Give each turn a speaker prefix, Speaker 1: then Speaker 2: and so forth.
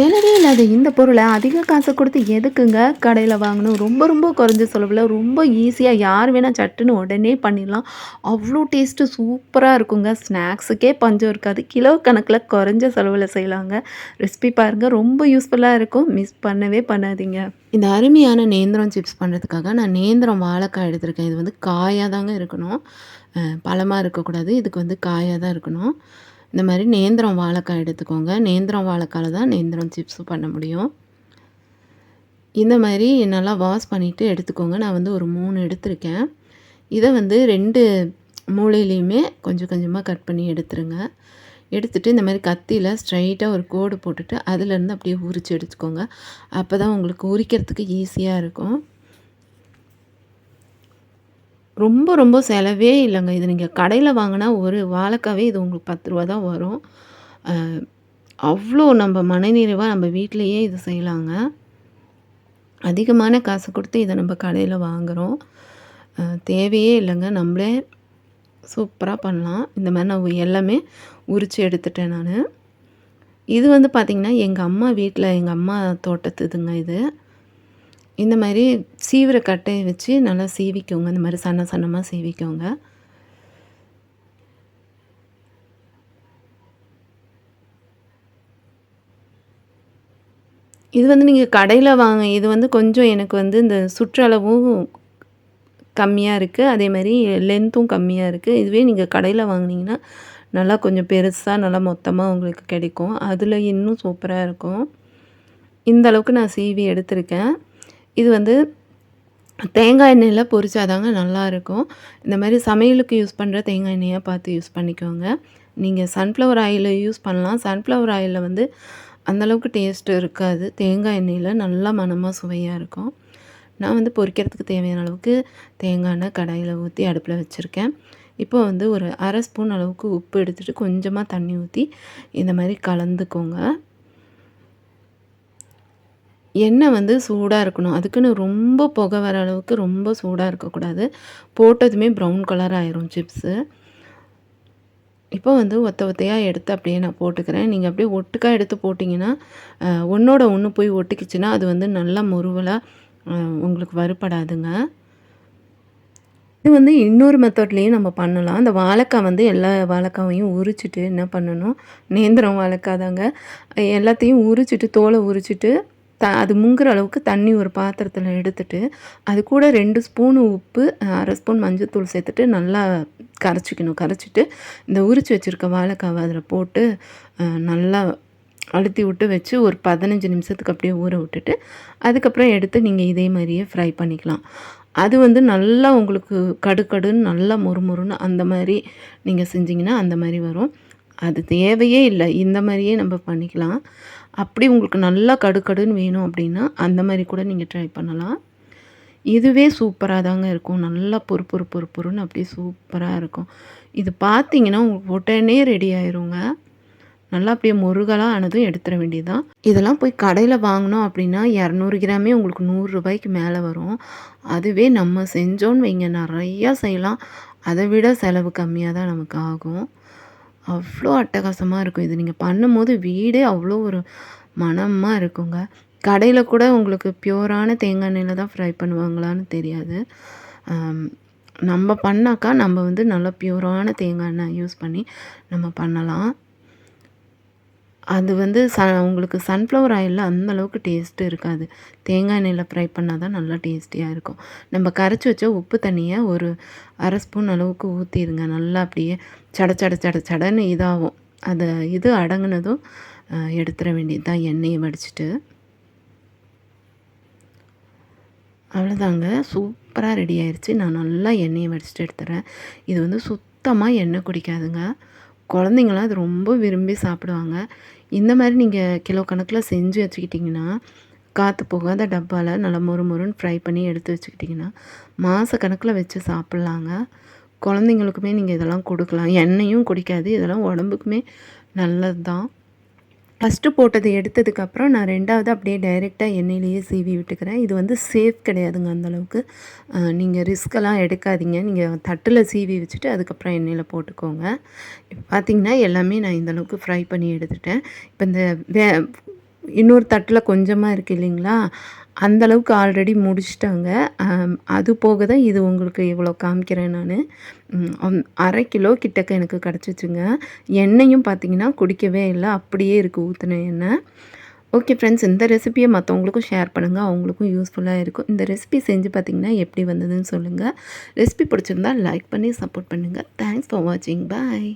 Speaker 1: செலவே இல்லாத இந்த பொருளை அதிக காசை கொடுத்து எதுக்குங்க கடையில் வாங்கணும்? ரொம்ப ரொம்ப குறைஞ்ச செலவில் ரொம்ப ஈஸியாக யார் வேணால் சட்டுன்னு உடனே பண்ணிடலாம். அவ்வளோ டேஸ்ட்டு சூப்பராக இருக்குங்க. ஸ்நாக்ஸுக்கே பஞ்சம் இருக்காது. கிலோ கணக்கில் குறைஞ்ச செலவில் செய்யலாங்க. ரெசிபி பாருங்கள் ரொம்ப யூஸ்ஃபுல்லாக இருக்கும். மிஸ் பண்ணவே பண்ணாதீங்க. இந்த அருமையான நேந்திரம் சிப்ஸ் பண்ணுறதுக்காக நான் நேந்திரம் வாழைக்காய் எடுத்திருக்கேன். இது வந்து காயாக தாங்க இருக்கணும் பழமாக இருக்கக்கூடாது. இதுக்கு வந்து காயாக தான் இருக்கணும். இந்த மாதிரி நேந்திரம் வாழைக்காய் எடுத்துக்கோங்க. நேந்திரம் வாழைக்காயில் தான் நேந்திரம் சிப்ஸும் பண்ண முடியும். இந்த மாதிரி நல்லா வாஷ் பண்ணிவிட்டு எடுத்துக்கோங்க. நான் வந்து ஒரு மூணு எடுத்திருக்கேன். இதை வந்து ரெண்டு மூளையிலையுமே கொஞ்சம் கொஞ்சமாக கட் பண்ணி எடுத்துருங்க. எடுத்துட்டு இந்த மாதிரி கத்தியில் ஸ்ட்ரைட்டாக ஒரு கோடு போட்டுட்டு அதுலேருந்து அப்படியே உரித்து எடுத்துக்கோங்க. அப்போ தான் உங்களுக்கு உரிக்கிறதுக்கு ஈஸியாக இருக்கும். ரொம்ப ரொம்ப செலவே இல்லைங்க. இது நீங்கள் கடையில் வாங்கினா ஒரு வாழைக்காவே இது உங்களுக்கு பத்து ரூபா தான் வரும். அவ்வளோ நம்ம மனநிறைவாக நம்ம வீட்டிலையே இது செய்யலாங்க. அதிகமான காசு கொடுத்து இதை நம்ம கடையில் வாங்குகிறோம் தேவையே இல்லைங்க. நம்மளே சூப்பராக பண்ணலாம். இந்த மாதிரி நான் எல்லாமே உரித்து எடுத்துட்டேன் நான். இது வந்து பார்த்திங்கன்னா எங்கள் அம்மா வீட்டில் எங்கள் அம்மா தோட்டத்துதுங்க இது. இந்த மாதிரி சீவிர கட்டையை வச்சு நல்லா சீவிக்கோங்க. இந்த மாதிரி சன்ன சன்னமாக சீவிக்கோங்க. இது வந்து நீங்கள் கடையில் வாங்க இது வந்து கொஞ்சம் எனக்கு வந்து இந்த சுற்றளவும் கம்மியாக இருக்குது அதே மாதிரி லென்த்தும் கம்மியாக இருக்குது இதுவே நீங்கள் கடையில் வாங்குனீங்கன்னா நல்லா கொஞ்சம் பெருசாக நல்லா மொத்தமாக உங்களுக்கு கிடைக்கும். அதில் இன்னும் சூப்பராக இருக்கும். இந்த அளவுக்கு நான் சீவி எடுத்திருக்கேன். இது வந்து தேங்காய் எண்ணெயில் பொரிச்சாதாங்க நல்லாயிருக்கும். இந்த மாதிரி சமையலுக்கு யூஸ் பண்ணுற தேங்காய் எண்ணெயாக பார்த்து யூஸ் பண்ணிக்கோங்க. நீங்கள் சன்ஃப்ளவர் ஆயில் யூஸ் பண்ணலாம். சன்ஃப்ளவர் ஆயிலில் வந்து அந்தளவுக்கு டேஸ்ட்டு இருக்காது. தேங்காய் எண்ணெயில் நல்லா மணமாக சுவையாக இருக்கும். நான் வந்து பொரிக்கிறதுக்கு தேவையான அளவுக்கு தேங்காய் எண்ணெய் கடாயில் ஊற்றி அடுப்பில் வச்சுருக்கேன். இப்போ வந்து ஒரு அரை ஸ்பூன் அளவுக்கு உப்பு எடுத்துகிட்டு கொஞ்சமாக தண்ணி ஊற்றி இந்த மாதிரி கலந்துக்கோங்க. எண்ணெய் வந்து சூடாக இருக்கணும். அதுக்குன்னு ரொம்ப புகை வர அளவுக்கு ரொம்ப சூடாக இருக்கக்கூடாது. போட்டதுமே ப்ரௌன் கலர் ஆயிரும் சிப்ஸு இப்போ வந்து ஒத்த ஒத்தையாக எடுத்து அப்படியே நான் போட்டுக்கிறேன். நீங்கள் அப்படியே ஒட்டுக்கா எடுத்து போட்டிங்கன்னா ஒன்றோட ஒன்று போய் ஒட்டிக்கிச்சுன்னா அது வந்து நல்லா முருவலாக உங்களுக்கு வறுபடாதுங்க. இது வந்து இன்னொரு மெத்தட்லேயும் நம்ம பண்ணலாம். அந்த வாழைக்காய் வந்து எல்லா வாழைக்காவையும் உரிச்சிட்டு என்ன பண்ணணும்? நேந்திரம் வாழைக்காய் தாங்க. எல்லாத்தையும் உரிச்சிட்டு தோலை உரிச்சிட்டு த அது முங்குற அளவுக்கு தண்ணி ஒரு பாத்திரத்தில் எடுத்துட்டு அது கூட ரெண்டு ஸ்பூனு உப்பு அரை ஸ்பூன் மஞ்சத்தூள் சேர்த்துட்டு நல்லா கரைச்சிக்கணும். கரைச்சிட்டு இந்த உரிச்சு வச்சுருக்க வாழைக்காவை அதில் போட்டு நல்லா அழுத்தி விட்டு வச்சு ஒரு பதினஞ்சு நிமிஷத்துக்கு அப்படியே ஊற விட்டுட்டு அதுக்கப்புறம் எடுத்து நீங்கள் இதே மாதிரியே ஃப்ரை பண்ணிக்கலாம். அது வந்து நல்லா உங்களுக்கு கடுக்கடுன்னு நல்லா மொறுமொறுன்னு அந்த மாதிரி நீங்கள் செஞ்சீங்கன்னா அந்த மாதிரி வரும். அது தேவையே இல்லை. இந்த மாதிரியே நம்ம பண்ணிக்கலாம். அப்படி உங்களுக்கு நல்லா கடுக்கடுன்னு வேணும் அப்படின்னா அந்த மாதிரி கூட நீங்கள் ட்ரை பண்ணலாம். இதுவே சூப்பராக தாங்க இருக்கும். நல்லா பொறு பொறு பொறு பொறுன்னு அப்படியே சூப்பராக இருக்கும். இது பார்த்தீங்கன்னா உங்களுக்கு உடனே ரெடி ஆயிருங்க. நல்லா அப்படியே முருகலாக ஆனதும் எடுத்துட வேண்டியதுதான். இதெல்லாம் போய் கடையில் வாங்கினோம் அப்படின்னா இரநூறு கிராமே உங்களுக்கு நூறுரூபாய்க்கு மேலே வரும். அதுவே நம்ம செஞ்சோன்னு வைங்க நிறையா செய்யலாம். அதை விட செலவு கம்மியாக தான் நமக்கு ஆகும். அவ்வளோ அட்டகாசமாக இருக்கும் இது. நீங்கள் பண்ணும்போது வீடே அவ்வளோ ஒரு மணமாக இருக்குங்க. கடையில் கூட உங்களுக்கு பியூரான தேங்காய் எண்ணெயில் தான் ஃப்ரை பண்ணுவாங்களான்னு தெரியாது. நம்ம பண்ணாக்கா நம்ம வந்து நல்லா பியூரான தேங்காய் எண்ணெய் யூஸ் பண்ணி நம்ம பண்ணலாம். அது வந்து ச உங்களுக்கு சன்ஃப்ளவர் ஆயிலில் அந்த அளவுக்கு டேஸ்ட்டு இருக்காது. தேங்காய் எண்ணெயில் ஃப்ரை பண்ணால் தான் நல்லா டேஸ்டியாக இருக்கும். நம்ம கரைச்சி வச்ச உப்பு தண்ணியை ஒரு அரை ஸ்பூன் அளவுக்கு ஊற்றிடுங்க நல்லா அப்படியே சட சட சட சடன்னு இதாகும். அது இது அடங்குனதும் எடுத்துட வேண்டியது தான் எண்ணெயை வடிச்சிட்டு. அவ்வளோதாங்க சூப்பராக ரெடி ஆயிடுச்சு நான் நல்லா எண்ணெயை வடிச்சிட்டு எடுத்துறேன். இது வந்து சுத்தமாக எண்ணெய் குடிக்காதுங்க. குழந்தைங்களாம் அது ரொம்ப விரும்பி சாப்பிடுவாங்க. இந்த மாதிரி நீங்கள் கிலோ கணக்கில் செஞ்சு வச்சுக்கிட்டிங்கன்னா காற்று போகாத டப்பாவில் நல்லா மொறு மொறுன்னு ஃப்ரை பண்ணி எடுத்து வச்சுக்கிட்டிங்கன்னா மாத கணக்கில் வச்சு சாப்பிட்லாங்க. குழந்தைங்களுக்குமே நீங்கள் இதெல்லாம் கொடுக்கலாம். எண்ணெயும் குடிக்காது. இதெல்லாம் உடம்புக்குமே நல்லது தான் ஃபஸ்ட்டு போட்டதை எடுத்ததுக்கப்புறம் நான் ரெண்டாவது அப்படியே டைரெக்டாக எண்ணெயிலேயே சீவி விட்டுக்கிறேன். இது வந்து சேஃப் கிடையாதுங்க அந்தளவுக்கு நீங்கள் ரிஸ்கெல்லாம் எடுக்காதீங்க. நீங்கள் தட்டில் சீவி வச்சுட்டு அதுக்கப்புறம் எண்ணெயில் போட்டுக்கோங்க. இப்போ பார்த்தீங்கன்னா எல்லாமே நான் இந்த அளவுக்கு ஃப்ரை பண்ணி எடுத்துட்டேன். இப்போ இந்த வே இன்னொரு தட்டில் கொஞ்சமாக இருக்குது இல்லைங்களா? அந்தளவுக்கு ஆல்ரெடி முடிச்சிட்டாங்க. அது போக தான் இது உங்களுக்கு இவ்வளோ காமிக்கிறேன் நான். அரை கிலோ கிட்டக்க எனக்கு கிடச்சிச்சுங்க. எண்ணெயும் பார்த்தீங்கன்னா குடிக்கவே இல்லை. அப்படியே இருக்குது ஊற்றின எண்ணெய். ஓகே ஃப்ரெண்ட்ஸ் இந்த ரெசிபியை மற்றவங்களுக்கும் ஷேர் பண்ணுங்கள் அவங்களுக்கும் யூஸ்ஃபுல்லாக இருக்கும். இந்த ரெசிபி செஞ்சு பார்த்திங்கன்னா எப்படி வந்ததுன்னு சொல்லுங்கள் ரெசிபி பிடிச்சிருந்தா லைக் பண்ணி சப்போர்ட் பண்ணுங்கள் தேங்க்ஸ் ஃபார் வாட்சிங் பாய்